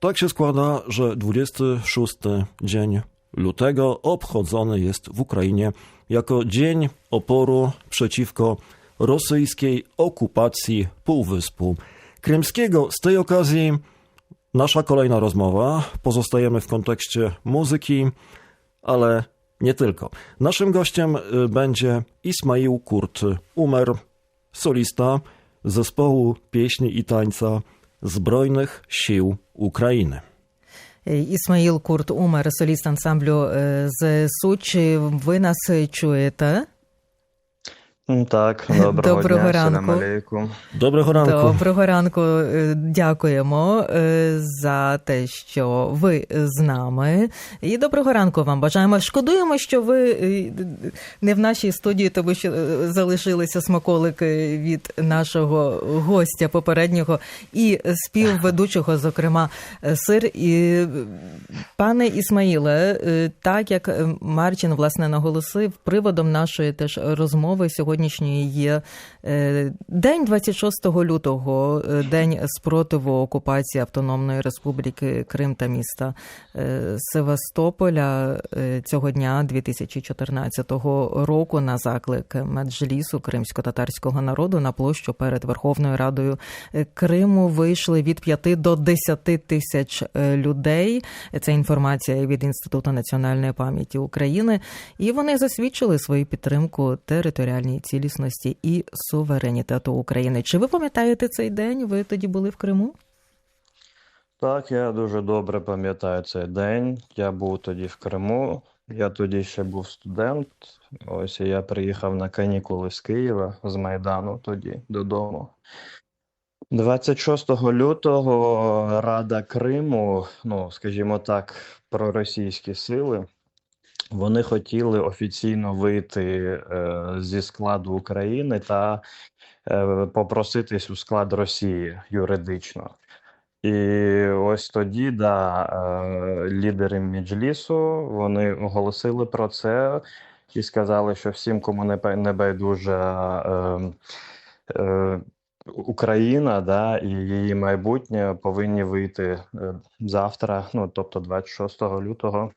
Tak się składa, że 26 dzień lutego obchodzony jest w Ukrainie jako Dzień Oporu przeciwko rosyjskiej okupacji Półwyspu Krymskiego. Z tej okazji nasza kolejna rozmowa. Pozostajemy w kontekście muzyki, ale nie tylko. Naszym gościem y, będzie Ismail Kurt Umer, solista zespołu pieśni i tańca Zbrojnych Sił України. Ісмаїл Курт Умер, соліст ансамблю з ЗСУ. Ви нас чуєте? Так, доброго, Доброго дня, ранку. алейкум. Доброго ранку. Доброго ранку. Е, Дякуємо е, за те, що ви з нами. І доброго ранку вам бажаємо. Шкодуємо, що ви е, не в нашій студії, тому що залишилися смаколики від нашого гостя попереднього і співведучого, зокрема, сир. І пане Ісмаїле, так як Марчин власне наголосив, приводом нашої теж розмови сьогоднішньої є е, день 26 лютого, е, день спротиву окупації Автономної Республіки Крим та міста е, Севастополя цього дня 2014 року на заклик Меджлісу кримсько-татарського народу на площу перед Верховною Радою Криму вийшли від 5 до 10 тисяч людей. Це інформація від Інституту національної пам'яті України. І вони засвідчили свою підтримку територіальній цілісності і суверенітету України. Чи ви пам'ятаєте цей день? Ви тоді були в Криму? Так, я дуже добре пам'ятаю цей день. Я був тоді в Криму. Я тоді ще був студент. Ось я приїхав на канікули з Києва, з Майдану тоді додому. 26 лютого Рада Криму, ну, скажімо так, проросійські сили, вони хотіли офіційно вийти е, зі складу України та е, попроситись у склад Росії юридично. І ось тоді, да, е, лідери Меджлісу, вони оголосили про це і сказали, що всім, кому не пе- не байдужа е, е, Україна, да, і її майбутнє повинні вийти завтра, ну тобто 26 лютого,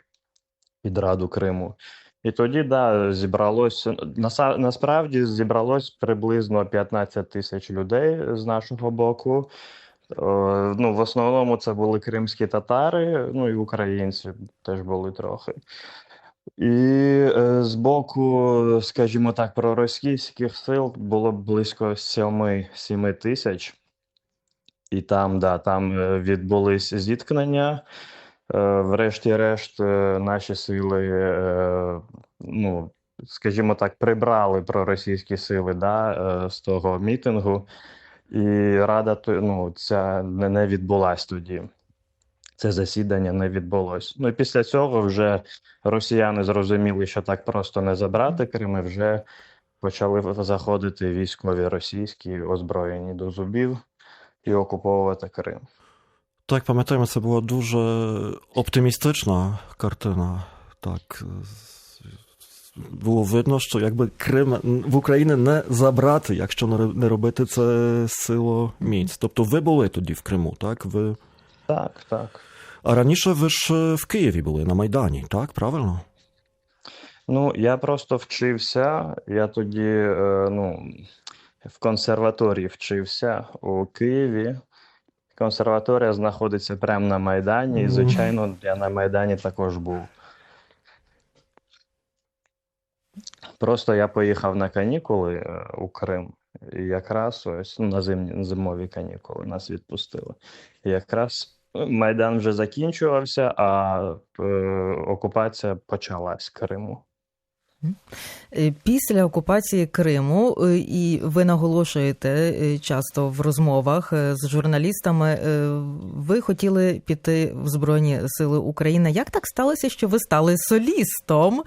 під Раду Криму. І тоді, да, зібралось наса- насправді зібралось приблизно 15 тисяч людей з нашого боку. Е, Ну, в основному це були кримські татари, ну і українці теж були трохи. І е, з боку, скажімо так, проросійських сил було близько 7, 7 тисяч. І там, да, там е, відбулись зіткнення. Е, Врешті-решт, е, наші сили, е, ну, скажімо так, прибрали проросійські сили да, з того мітингу. І рада ну, ця не відбулась тоді. Це засідання не відбулось. Ну і після цього вже росіяни зрозуміли, що так просто не забрати Крим, і вже почали заходити військові російські, озброєні до зубів, і окуповувати Крим. Tak, pamiętajmy, це була дуже оптимістична картина. Так. Було видно, що якби Крим в Україні не забрати, якщо не робити це сило міць. Тобто ви були тоді в Криму, так? Ви... Так, так. А раніше ви ж е, в Києві були на Майдані, так? Правильно? Ну, я просто вчився. Я тоді, е, ну, в консерваторії вчився у Києві. Консерваторія знаходиться прямо на Майдані, і, звичайно, я на Майдані також був. Просто я поїхав на канікули е, у Крим, і якраз ось ну, на зимні зимові канікули нас відпустили. І якраз е, Майдан вже закінчувався, а е, окупація почалась Криму. Е, Після окупації Криму, е, і ви наголошуєте е, часто в розмовах з журналістами, ви хотіли піти в Збройні Сили України. Як так сталося, що ви стали солістом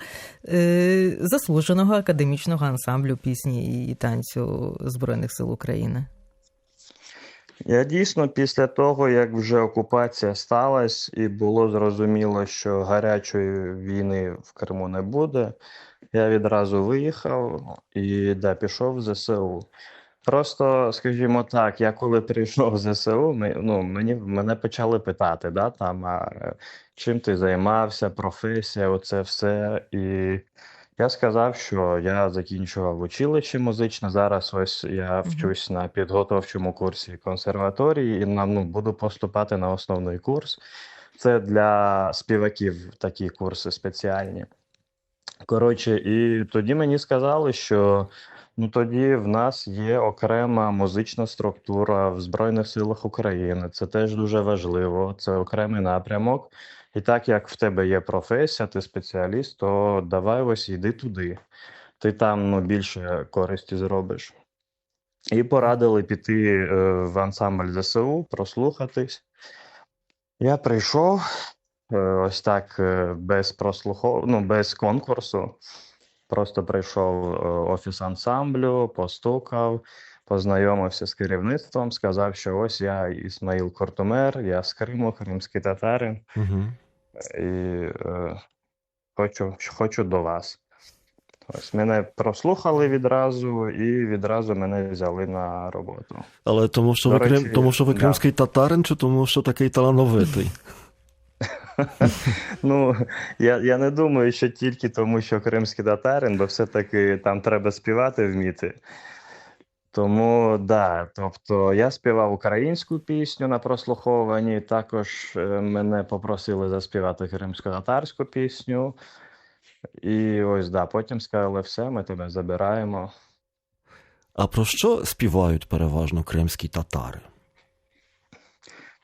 заслуженого академічного ансамблю пісні і танцю Збройних сил України? Я дійсно після того, як вже окупація сталась, і було зрозуміло, що гарячої війни в Криму не буде, я відразу виїхав і да, пішов в ЗСУ. Просто, скажімо так, я коли прийшов в ЗСУ, ми, ну, мені, мене почали питати, да, там, а, чим ти займався, професія, оце все. І я сказав, що я закінчував училище музичне. Зараз ось я вчусь на підготовчому курсі консерваторії і нам, ну, буду поступати на основний курс. Це для співаків такі курси спеціальні. Коротше, і тоді мені сказали, що ну тоді в нас є окрема музична структура в Збройних силах України. Це теж дуже важливо. Це окремий напрямок. І так як в тебе є професія, ти спеціаліст, то давай ось йди туди. Ти там ну, більше користі зробиш. І порадили піти е, в ансамбль ЗСУ, прослухатись. Я прийшов ось так е, без прослухов... ну, без конкурсу. Просто прийшов е, офіс ансамблю, постукав, познайомився з керівництвом, сказав, що ось я Ісмаїл Кортумер, я з Криму, кримський татарин, Угу. і е, хочу, хочу до вас. Ось мене прослухали відразу і відразу мене взяли на роботу. Але тому, що До ви, крим... тому, що ви да. кримський татарин, чи тому, що такий талановитий? Ну, я, я не думаю, що тільки тому, що кримський татарин, бо все-таки там треба співати вміти. Тому, да, тобто я співав українську пісню на прослуховуванні, також е, мене попросили заспівати кримсько-татарську пісню. І ось, да, потім сказали, все, ми тебе забираємо. А про що співають переважно кримські татари?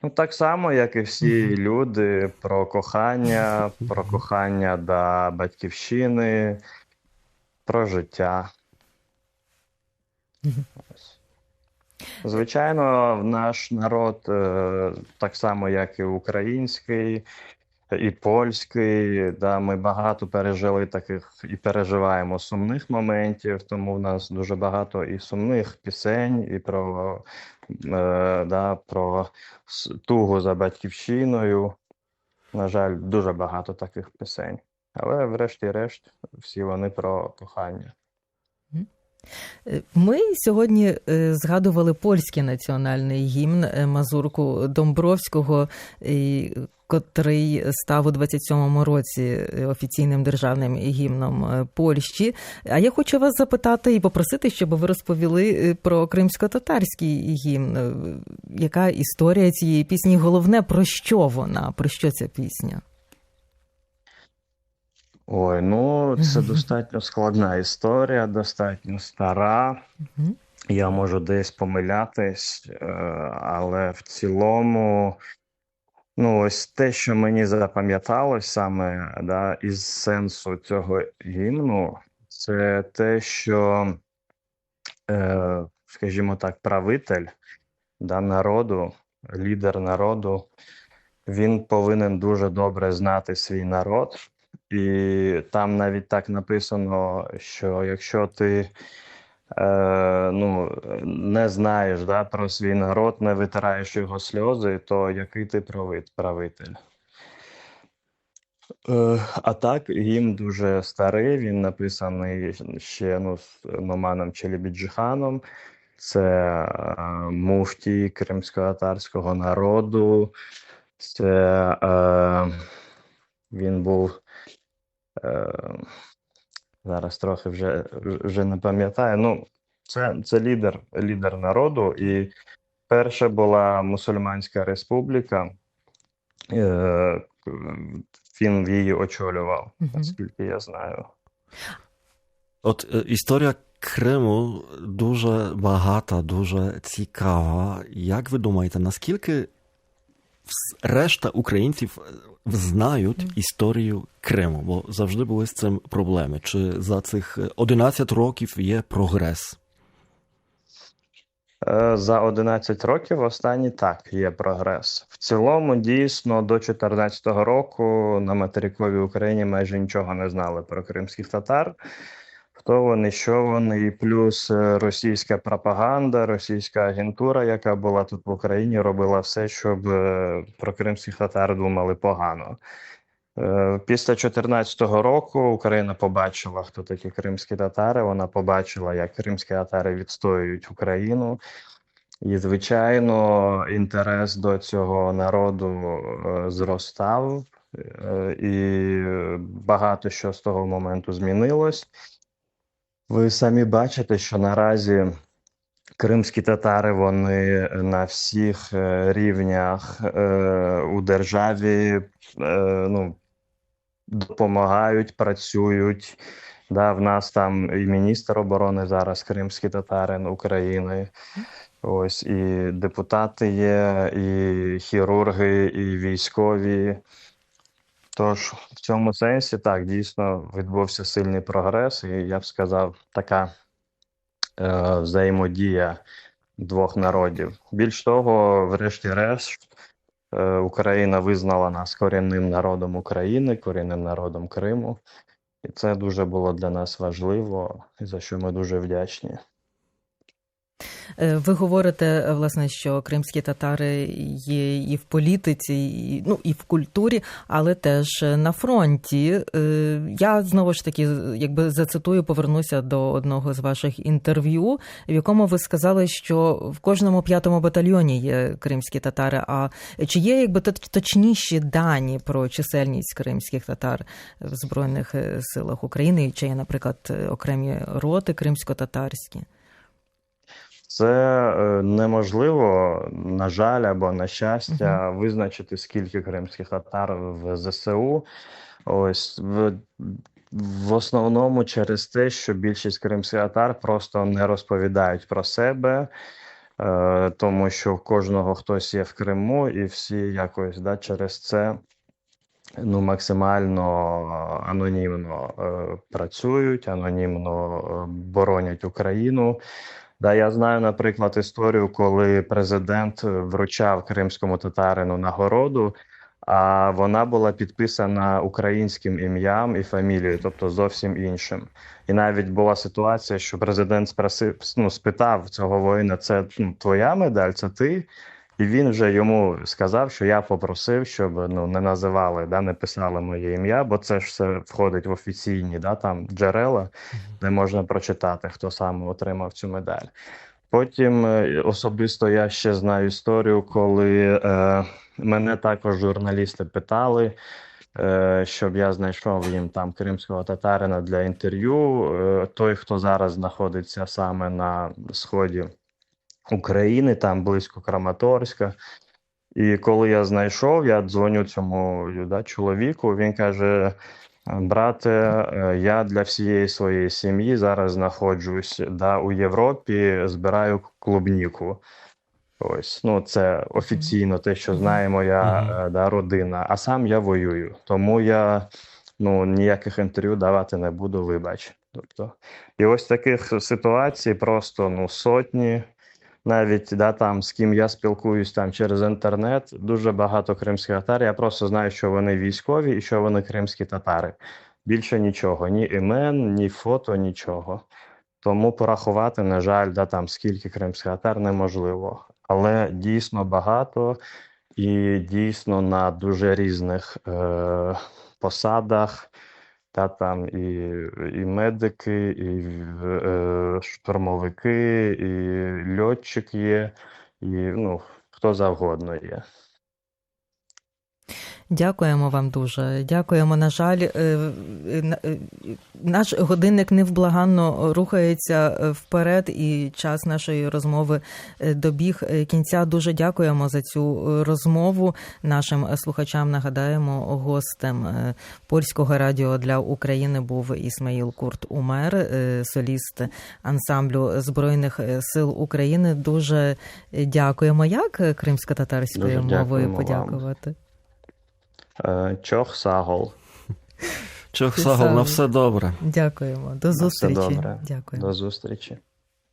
Ну, так само, як і всі люди, про кохання, про кохання до батьківщини, про життя. Ось. Звичайно, наш народ, е, так само, як і український, і польський, да, ми багато пережили таких і переживаємо сумних моментів, тому в нас дуже багато і сумних пісень, і про, е, да, про тугу за батьківщиною. На жаль, дуже багато таких пісень. Але врешті-решт, всі вони про кохання. Е, Ми сьогодні е, згадували польський національний гімн е, Мазурку Домбровського, котрий став у 27-му році е, офіційним державним гімном е, Польщі. А я хочу вас запитати і попросити, щоб ви розповіли е, про кримсько-татарський гімн. Яка історія цієї пісні? Головне, про що вона? Про що ця пісня? Ой, ну це достатньо складна історія, достатньо стара. Я можу десь помилятись, але в цілому, ну, ось те, що мені запам'яталось саме да, із сенсу цього гімну, це те, що, е, скажімо так, правитель да, народу, лідер народу, він повинен дуже добре знати свій народ. І там навіть так написано, що якщо ти е, ну, не знаєш да, про свій народ, не витираєш його сльози, то який ти правит- правитель? Е, а так, гімн дуже старий, він написаний ще ну, з Номаном Челебіджиханом. Це е, муфтій кримсько-татарського народу. Це е, він був. Е, зараз трохи вже, вже не пам'ятаю. Ну, це, це лідер, лідер народу, і перша була Мусульманська республіка. Е, він її очолював, наскільки я знаю. От е, історія Криму дуже багата, дуже цікава. Як ви думаєте, наскільки решта українців е, знають історію Криму? Бо завжди були з цим проблеми. Чи за цих е, 11 років є прогрес? Е, За 11 років останні так є прогрес. В цілому, дійсно, до 2014 року на материковій Україні майже нічого не знали про кримських татар. Хто вони, що вони, і плюс е, російська пропаганда, російська агентура, яка була тут в Україні, робила все, щоб е, про кримських татар думали погано. Е, Після 2014 року Україна побачила, хто такі кримські татари. Вона побачила, як кримські татари відстоюють Україну. І, звичайно, інтерес до цього народу зростав, і багато що з того моменту змінилось. Ви самі бачите, що наразі кримські татари вони на всіх е, рівнях е, у державі е, ну, допомагають, працюють. Да, в нас там і міністр оборони зараз кримський татарин України. Ось і депутати є, і хірурги, і військові. Тож в цьому сенсі так дійсно відбувся сильний прогрес, і я б сказав, така е, взаємодія двох народів. Більш того, врешті-решт, е, Україна визнала нас корінним народом України, корінним народом Криму. І це дуже було для нас важливо, і за що ми дуже вдячні. Е, Ви говорите, е, власне, що кримські татари є і в політиці, і, ну, і в культурі, але теж на фронті. Е, Я знову ж таки, якби зацитую, повернуся до одного з ваших інтерв'ю, в якому ви сказали, що в кожному п'ятому батальйоні є кримські татари. А чи є якби точ- точніші дані про чисельність кримських татар в Збройних силах України? Чи є, наприклад, окремі роти кримсько-татарські? Це е, неможливо, на жаль, або на щастя, визначити, скільки кримських татар в ЗСУ. Ось в, в основному через те, що більшість кримських татар просто не розповідають про себе, е, тому що в кожного хтось є в Криму, і всі якось да, через це ну, максимально анонімно е, працюють, анонімно боронять Україну. Да, я знаю, наприклад, історію, коли президент вручав кримському татарину нагороду, а вона була підписана українським ім'ям і фамілією, тобто зовсім іншим. І навіть була ситуація, що президент спросив, ну, спитав цього воїна: це ну, твоя медаль, це ти? І він вже йому сказав, що я попросив, щоб ну, не називали, да, не писали моє ім'я, бо це ж все входить в офіційні да, там, джерела, де можна прочитати, хто саме отримав цю медаль. Потім е, особисто я ще знаю історію, коли е, мене також журналісти питали, е, щоб я знайшов їм там кримського татарина для інтерв'ю. Е, той, хто зараз знаходиться саме на сході України, там близько Краматорська. І коли я знайшов, я дзвоню цьому да, чоловіку. Він каже: Брате, е, я для всієї своєї сім'ї зараз знаходжусь да, у Європі, збираю клубніку. Ось, ну це офіційно те, що знає моя е, да, родина. А сам я воюю. Тому я ну, ніяких інтерв'ю давати не буду, вибач. Тобто, і ось таких ситуацій просто ну, сотні. Навіть да, там, з ким я спілкуюсь там через інтернет, дуже багато кримських татар. Я просто знаю, що вони військові і що вони кримські татари. Більше нічого, ні імен, ні фото, нічого. Тому порахувати, на жаль, да, там, скільки кримських татар неможливо. Але дійсно багато і дійсно на дуже різних е, посадах. Та там і, і медики, і е, штурмовики, і льотчик є, і ну, хто завгодно є. Дякуємо вам дуже. Дякуємо. На жаль, е, е, е, наш годинник невблаганно рухається вперед, і час нашої розмови добіг кінця. Дуже дякуємо за цю розмову. Нашим слухачам нагадаємо, гостем польського радіо для України був Ісмаїл Курт Умер, соліст ансамблю Збройних сил України. Дуже дякуємо. Як кримсько-татарською мовою дякуємо вам. Е, Чох Сагол. Чох Сагол, на все добре. Дякуємо. До На все зустрічі. добре. Дякуємо. До зустрічі.